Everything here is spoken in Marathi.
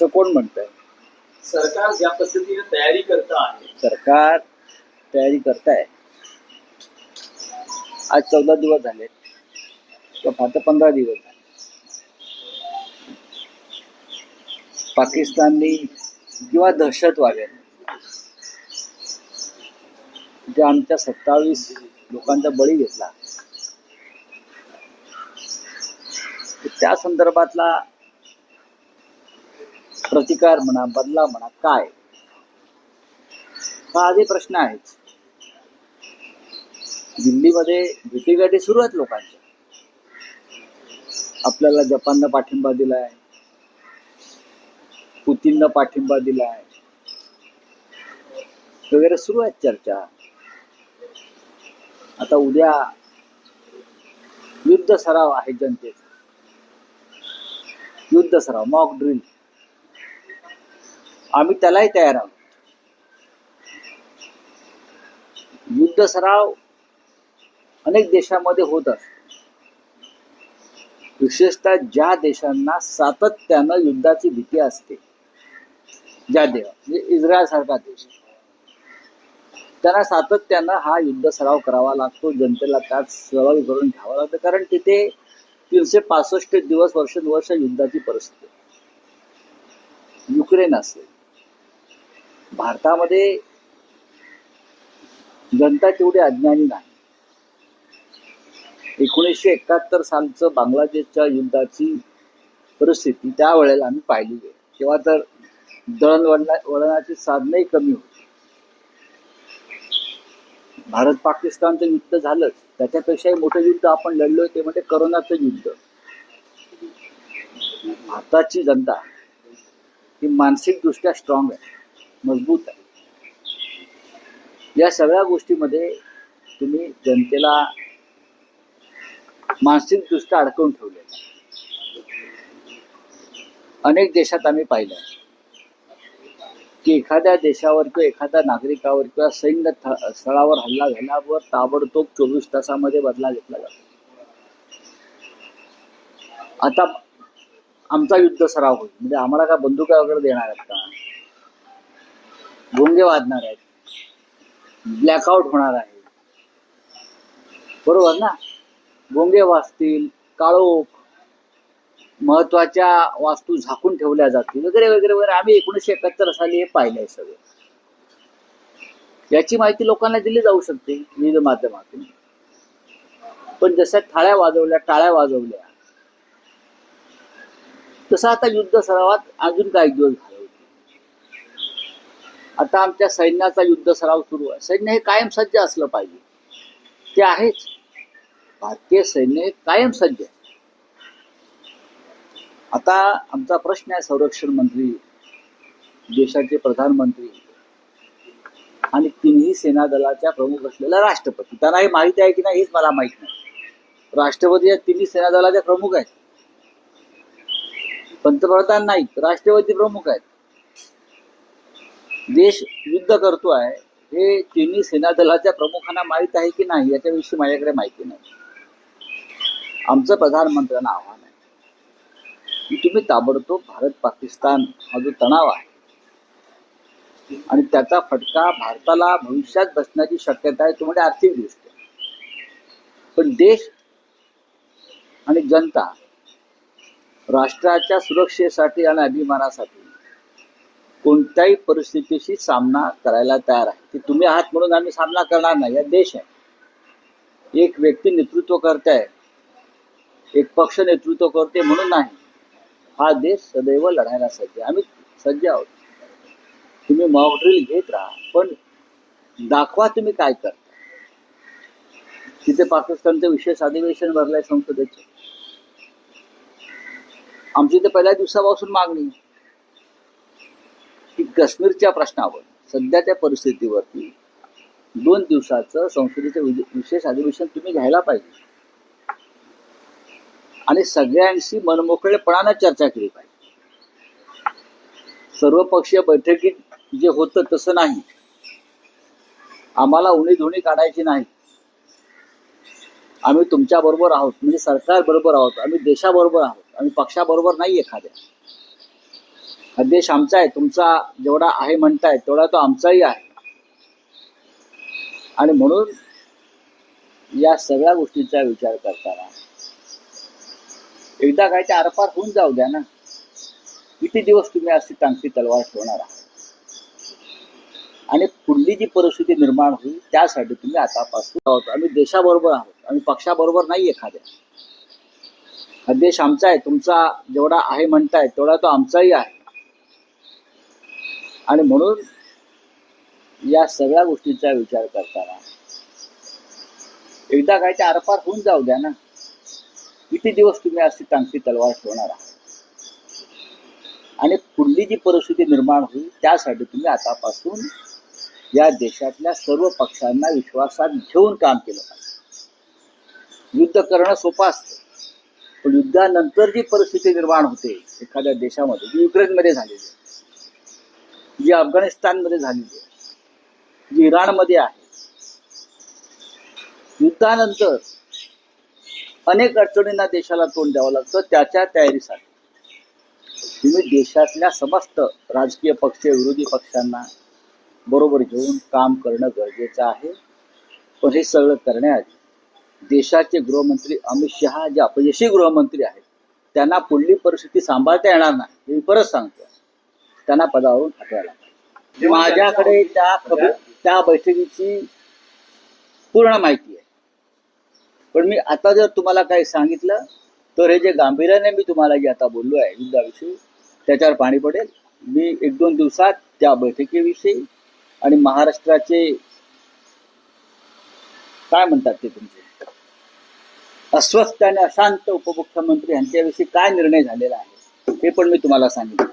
असं कोण म्हणतंय? सरकार ज्या पद्धतीने तयारी करत आहे. सरकार तयारी करताय. आज चौदा दिवस झाले. किंवा फार तर पंधरा दिवस झाले. पाकिस्ताननी किंवा दहशतवाद्यांनी जे आमच्या सत्तावीस लोकांचा बळी घेतला. त्या संदर्भातला प्रतिकार म्हणा बदला म्हणा काय? हा आधी प्रश्न आहेच. दिल्लीमध्ये भीतीगाठी सुरू आहेत लोकांच्या. आपल्याला जपाननं पाठिंबा दिलाय. पुतीननं पाठिंबा दिलाय. वगैरे सुरू आहेत चर्चा. आता उद्या युद्ध सराव आहे जनतेचा. युद्ध सराव मॉक ड्रिल आम्ही त्यालाही तयार आहोत. युद्ध सराव अनेक देशामध्ये होत असतो. विशेषतः ज्या देशांना सातत्यानं युद्धाची भीती असते ज्या देव म्हणजे इस्रायल सारखा देश. त्यांना सातत्यानं हा युद्ध सराव करावा लागतो जनतेला त्यात सहभागी करून घ्यावा लागतं कारण तिथे तीनशे पासष्ट दिवस वर्षानुवर्ष युद्धाची परिस्थिती युक्रेन असेल भारतामध्ये जनता तेवढी अज्ञानी नाही. एकोणीसशे एकाहत्तर सालचं बांगलादेशच्या युद्धाची परिस्थिती त्यावेळेला आम्ही पाहिली आहे. तेव्हा तर दळणवळणा वळणाची साधनही कमी होती. भारत पाकिस्तानचं युद्ध झालंच. त्याच्यापेक्षाही मोठं युद्ध आपण लढलोय ते म्हणजे करोनाचं युद्ध. भारताची जनता ही मानसिकदृष्ट्या स्ट्रॉंग आहे. मजबूत आहे. या सगळ्या गोष्टीमध्ये तुम्ही जनतेला मानसिकदृष्ट्या अडकवून ठेवले अनेक देशात आम्ही पाहिलं की एखाद्या देशावर किंवा एखाद्या नागरिकावर किंवा सैन्य स्थळावर हल्ला झाल्यावर ताबडतोब चोवीस तासामध्ये बदला घेतला जातो. आता आमचा युद्ध सराव होईल. म्हणजे आम्हाला का बंदुका वगैरे देणार आहेत का? भोंगे वाजणार आहेत. ब्लॅकआउट होणार आहे. बरोबर ना? भोंगे वाजतील काळोख महत्त्वाच्या वास्तू झाकून ठेवल्या जातील वगैरे वगैरे वगैरे. आम्ही एकोणीसशे एकाहत्तर साली हे पाहिलंय सगळं. याची माहिती लोकांना दिली जाऊ शकते विविध माध्यमातून. पण जशा थाळ्या वाजवल्या टाळ्या वाजवल्या तसं आता युद्ध सरावात अजून काही दिवस आता आमच्या सैन्याचा युद्ध सराव सुरू आहे. सैन्य हे कायम सज्ज असलं पाहिजे. ते आहेच. भारतीय सैन्य हे कायम सज्ज आहे. आता आमचा प्रश्न आहे संरक्षण मंत्री देशाचे प्रधानमंत्री आणि तिन्ही सेना दलाच्या प्रमुख असलेला राष्ट्रपती. त्यांना हे माहिती आहे की नाही हेच मला माहीत नाही. राष्ट्रपती या तिन्ही सेना दलाच्या प्रमुख आहेत. पंतप्रधान नाहीत राष्ट्रपती प्रमुख आहेत. देश युद्ध करतो आहे हे चीनी सेना दलाच्या प्रमुखांना माहीत आहे की नाही याच्याविषयी माझ्याकडे माहिती नाही. आमचं प्रधानमंत्र्यांना आव्हान आहे की तुम्ही ताबडतोब भारत पाकिस्तान हा जो तणाव आहे आणि त्याचा फटका भारताला भविष्यात बसण्याची शक्यता आहे तो म्हणजे आर्थिक दृष्ट्या. पण देश आणि जनता राष्ट्राच्या सुरक्षेसाठी आणि अभिमानासाठी कोणत्याही परिस्थितीशी सामना करायला तयार आहे. की तुम्ही आहात म्हणून आम्ही सामना करणार नाही. या देश आहे. एक व्यक्ती नेतृत्व करते. आहे एक पक्ष नेतृत्व करते म्हणून नाही. हा देश सदैव लढायला सज्ज आम्ही सज्ज आहोत. तुम्ही मॉक ड्रिल घेत राहा. पण दाखवा तुम्ही काय करता. तिथे पाकिस्तानचं विशेष अधिवेशन भरलंय संसदेचं. आमची तर पहिल्या दिवसापासून मागणी आहे. काश्मीरच्या प्रश्नावर सध्याच्या परिस्थितीवरती दोन दिवसाचं संसदेचं विशेष अधिवेशन तुम्ही घ्यायला पाहिजे. आणि सगळ्यांशी मनमोकळेपणानं चर्चा केली पाहिजे. सर्वपक्षीय बैठकीत जे होतं तसं नाही. आम्हाला उणी धुणी काढायची नाही. आम्ही तुमच्या बरोबर आहोत म्हणजे सरकार बरोबर आहोत आम्ही देशाबरोबर आहोत आम्ही पक्षाबरोबर नाही एखाद्या. हा देश आमचा आहे तुमचा जेवढा आहे म्हणताय तेवढा तो आमचाही आहे. आणि म्हणून या सगळ्या गोष्टीचा विचार करताना एकदा काय ते आरपार होऊन जाऊ द्या ना. किती दिवस तुम्ही अशी टांगती तलवार ठेवणार आहात? आणि पुढली जी परिस्थिती निर्माण होईल त्यासाठी तुम्ही आतापासून आहोत. आम्ही देशाबरोबर आहोत आम्ही पक्षाबरोबर नाही एखाद्या. हा देश आमचा आहे तुमचा जेवढा आहे म्हणताय तेवढा तो आमचाही आहे. आणि म्हणून या सगळ्या गोष्टींचा विचार करताना एकदा काय ते आरपार होऊन जाऊ द्या ना. किती दिवस तुम्ही अशी टांगती तलवार ठेवणार आहात? आणि पुढली जी परिस्थिती निर्माण होईल त्यासाठी तुम्ही आतापासून या देशातल्या सर्व पक्षांना विश्वासात घेऊन काम केलं पाहिजे. युद्ध करणं सोपं असतं. पण युद्धानंतर जी परिस्थिती निर्माण होते एखाद्या देशामध्ये जी युक्रेनमध्ये झालेली आहे जी अफगाणिस्तानमध्ये झालेली आहे जी इराणमध्ये आहे. युद्धानंतर अनेक अडचणींना देशाला तोंड द्यावं लागतं त्याच्या तयारीसाठी. तुम्ही देशातल्या समस्त राजकीय पक्ष विरोधी पक्षांना बरोबर घेऊन काम करणं गरजेचं आहे. पण हे सगळं करण्याआधी देशाचे गृहमंत्री अमित शहा जे अपयशी गृहमंत्री आहेत त्यांना पुढली परिस्थिती सांभाळता येणार नाही. मी परत सांगतो त्यांना पदावरून हटवायला माझ्याकडे त्या खबर त्या बैठकीची पूर्ण माहिती आहे. पण मी आता जर तुम्हाला काही सांगितलं तर हे जे गांभीर्याने मी तुम्हाला जे आता बोललो आहे युद्धाविषयी त्याच्यावर पाणी पडेल. मी एक दोन दिवसात त्या बैठकीविषयी आणि महाराष्ट्राचे काय म्हणतात ते तुमचे? अस्वस्थ आणि अशांत उपमुख्यमंत्री यांच्याविषयी काय निर्णय झालेला आहे हे पण मी तुम्हाला सांगितलं.